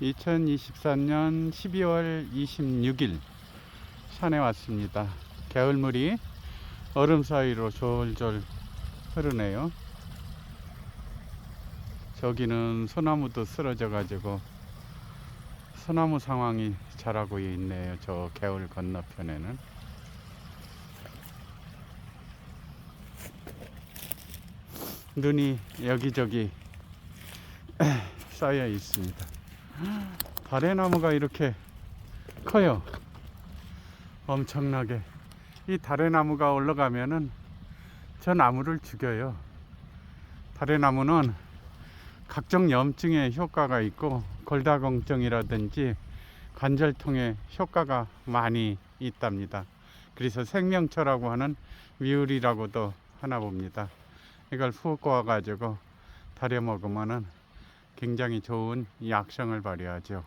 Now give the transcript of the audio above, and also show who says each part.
Speaker 1: 2023년 12월 26일 산에 왔습니다. 겨울물이 얼음 사이로 졸졸 흐르네요. 저기는 소나무도 쓰러져 가지고 소나무 상황이 자라고 있네요. 저 개울 건너편에는. 눈이 여기저기 쌓여 있습니다. 다래나무가 이렇게 커요. 엄청나게. 이 다래나무가 올라가면은 저 나무를 죽여요. 다래나무는 각종 염증에 효과가 있고 골다공증이라든지 관절통에 효과가 많이 있답니다. 그래서 생명초라고 하는 위율이라고도 하나 봅니다. 이걸 푹 구워 가지고 다려 먹으면은 굉장히 좋은 약성을 발휘하죠.